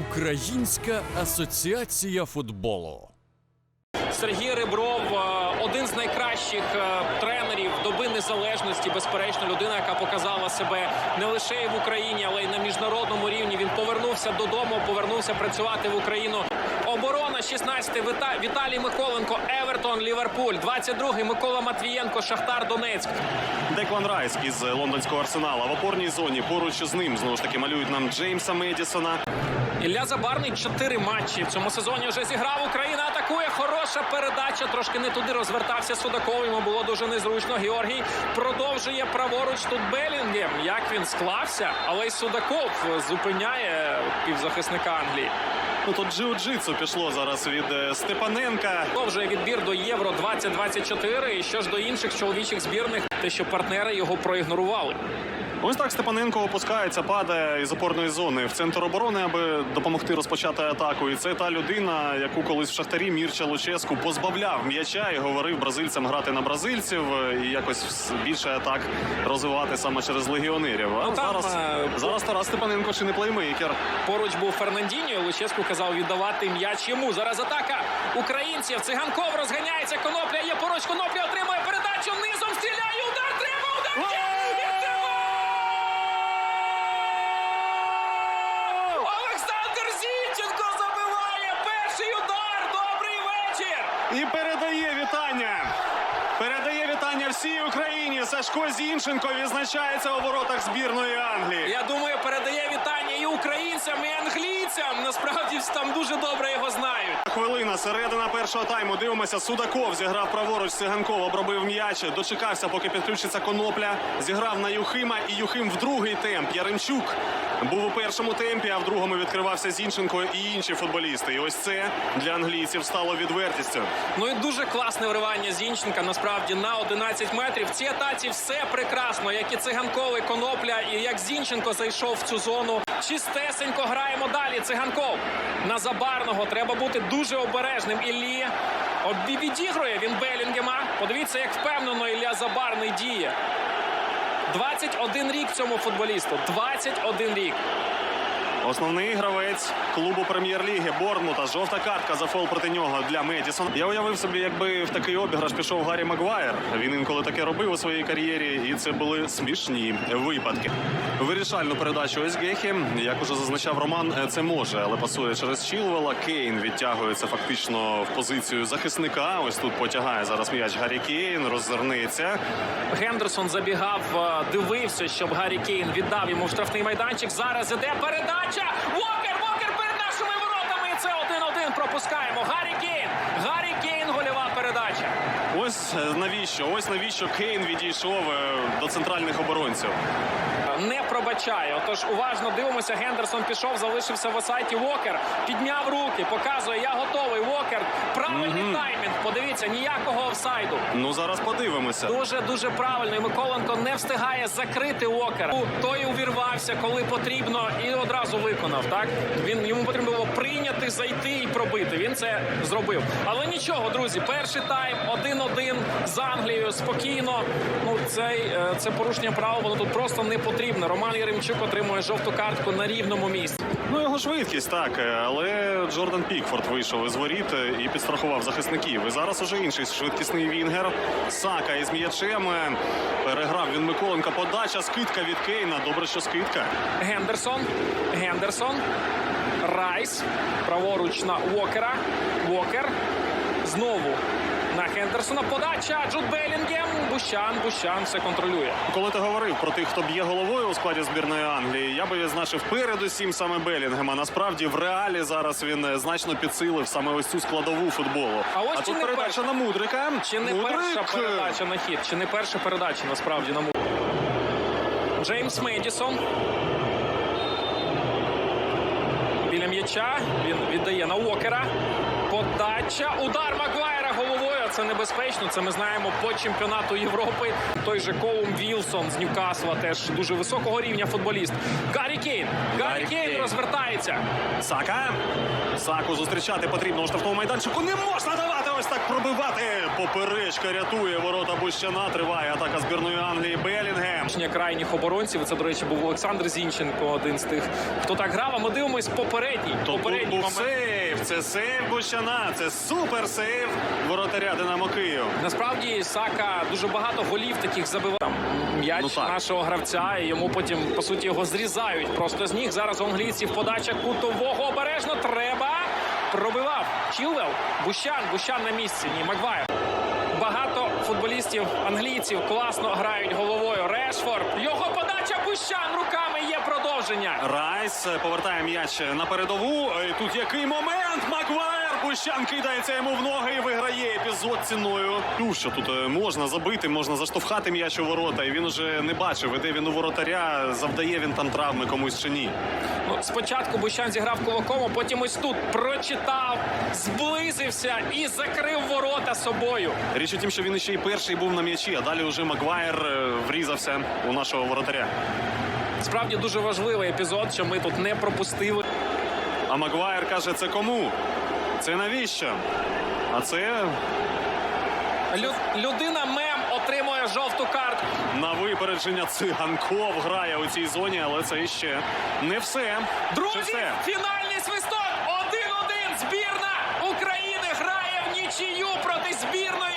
Українська асоціація футболу. Сергій Ребров е, один з найкращих е, тренерів доби незалежності. Безперечно, людина, яка показала себе не лише в Україні, але й на міжнародному рівні. Він повернувся додому, повернувся працювати в Україну. Оборона 16-й Віта- Віталій Миколенко, Евертон, Ліверпуль, 22-й Микола Матвієнко, Шахтар Донецьк. Деклан Райс із лондонського арсенала в опорній зоні поруч з ним знову ж таки малюють нам Джеймса Медісона. Ілля Забарний чотири матчі в цьому сезоні вже зіграв. Україна атакує. Хороша передача. Трошки не туди розвертався Судаков. Йому було дуже незручно. Георгій продовжує праворуч тут Белінгем. Як він склався, але й Судаков зупиняє півзахисника Англії. Ну тут джиу-джитсу пішло зараз від е, Степаненка. Продовжує відбір до Євро 2024. І що ж до інших чоловічих збірних, те, що партнери його проігнорували. Ось так Степаненко опускається, падає із опорної зони в центр оборони, аби допомогти розпочати атаку. І це та людина, яку колись в шахтарі Мірча Луческу позбавляв м'яча і говорив бразильцям грати на бразильців і якось більше атак розвивати саме через легіонерів. А Ну, там, зараз, е, зараз Тарас Степаненко чи не плеймейкер. Поруч був Фернандіньо. Луческу казав віддавати м'яч йому. Зараз атака українців. Циганков розганяється. Конопля є поруч. Конопля отримує передачу. Низом стріляє. Удар треба. Удар. є! Відкриває! Олександр Зінченко забиває. Перший удар. Добрий вечір. І передає вітання. Передає вітання всій Україні. Сашко Зінченко відзначається у воротах збірної Англії. Я думаю, передає вітання і українцям, і англійцям. Насправді там дуже добре його знають. Хвилина, середина першого тайму. Дивимося, Судаков зіграв праворуч Циганков, обробив м'яч, дочекався, поки підключиться Конопля. Зіграв на Юхима, і Юхим в другий темп. Яремчук був у першому темпі, а в другому відкривався Зінченко і інші футболісти. І ось це для англійців стало відвертістю. Ну і дуже класне вривання Зінченка. Насправді на 11 метрів. В цій атаці все прекрасно, як і циганковий конопля, і як Зінченко зайшов в цю зону. Чистесенько граємо далі. Циганков на забарного. Треба бути дуже обережним. Іллі відігрує він Белінгема. Подивіться, як впевнено Ілля Забарний діє. 21 рік цьому футболісту. 21 рік. Основний гравець клубу прем'єр-ліги Борнмута. Жовта картка за фол проти нього для Медісона. Я уявив собі, якби в такий обіграш пішов Гаррі Магуайр. Він інколи таке робив у своїй кар'єрі, і це були смішні випадки. Вирішальну передачу Езгехі, як уже зазначав Роман, це може, але пасує через Чілвела. Кейн відтягується фактично в позицію захисника. Ось тут потягає зараз м'яч Гаррі Кейн, роззирнеться. Гендерсон забігав, е, дивився, щоб Гаррі Кейн віддав йому штрафний майданчик. Зараз іде передача. Вокер, Вокер перед нашими воротами. І це 1-1 пропускаємо. Гаррі Кейн. Гаррі Кейн, гольова передача. Ось е, навіщо? Ось навіщо Кейн відійшов е, до центральних оборонців. Не пробачає. Отож, уважно дивимося. Гендерсон пішов, залишився в осайті. Вокер підняв руки, показує, я готовий. Вокер. Правильний таймінг. Подивіться, ніякого офсайду. Ну зараз подивимося. Дуже дуже правильно. І Миколенко не встигає закрити Уокера. Той увірвався, коли потрібно, і одразу виконав. Так він йому потрібно було прийняти, зайти і пробити. Він це зробив. Але нічого, друзі, перший тайм 1-1 з Англією спокійно. Ну цей е, це порушення права. Воно тут просто не потрібно. Роман Яремчук отримує жовту картку на рівному місці. Ну його швидкість так, е, але Джордан Пікфорд вийшов із воріт е, і підстрахував захисників. І зараз уже інший швидкісний вінгер. Сака із м'ячем переграв він Миколенка. Подача, скидка від Кейна. Добре, що скидка. Гендерсон. Гендерсон. Райс. Праворуч на Уокера. Уокер. Знову на Хендерсона. Подача. Джуд Белінгем. Бущан. Бущан все контролює. Коли ти говорив про тих, хто б'є головою у складі збірної Англії, я би відзначив передусім саме Белінгема. Насправді в реалі зараз він е, значно підсилив саме ось цю складову футболу. А ось чи тут не передача перша? на Мудрика. Чи не Мудрик. перша передача на хід? Чи не перша передача насправді на му? Джеймс Медісон. Біля м'яча. Він віддає на Уокера. Подача. Удар Магуайра головою. Це небезпечно. Це ми знаємо по чемпіонату Європи. Той же Коум Вілсон з Ньюкасла теж дуже високого рівня футболіст. Гаррі Кейн. Гаррі Кейн розвертається. Сака. Саку зустрічати потрібно у штрафному майданчику. Не можна давати ось так пробивати. Поперечка рятує ворота Бущана. Триває атака збірної Англії. Белінгем. крайніх оборонців. Це, до речі, був Олександр Зінченко, один з тих, хто так грав. А ми дивимось попередній. Попередній момент. Сейв. Це сейв Бущана. Це супер сейв воротаря Динамо Київ. Насправді Сака дуже багато голів таких забивав. Там м'яч Ну так. нашого гравця, і йому потім по суті його зрізають просто з ніг. Зараз у англійців подача кутового обережно треба. Пробивав Чілвел, Бущан, Бущан на місці. Ні, Маквайр. Багато футболістів англійців класно грають головою. Решфорд. Його подача Бущан руками є продовження. Райс повертає м'яч на передову. Е, Тут який момент? Магуайр! Бущан кидається йому в ноги і виграє епізод ціною. Ну, що тут е, можна забити, можна заштовхати м'яч у ворота. І він уже не бачив, іде він у воротаря, завдає він там травми комусь чи ні. Ну, спочатку Бущан зіграв кулаком, а потім ось тут прочитав, зблизився і закрив ворота собою. Річ у тім, що він ще й перший був на м'ячі, а далі вже Магуайр е, врізався у нашого воротаря. Справді дуже важливий епізод, що ми тут не пропустили. А Магуайр каже, це кому? Це навіщо? А це Лю- людина мем отримує жовту картку. на випередження циганков грає у цій зоні, але це іще не все. Друзі, все? фінальний свисток! 1-1. Збірна України грає в нічию проти збірної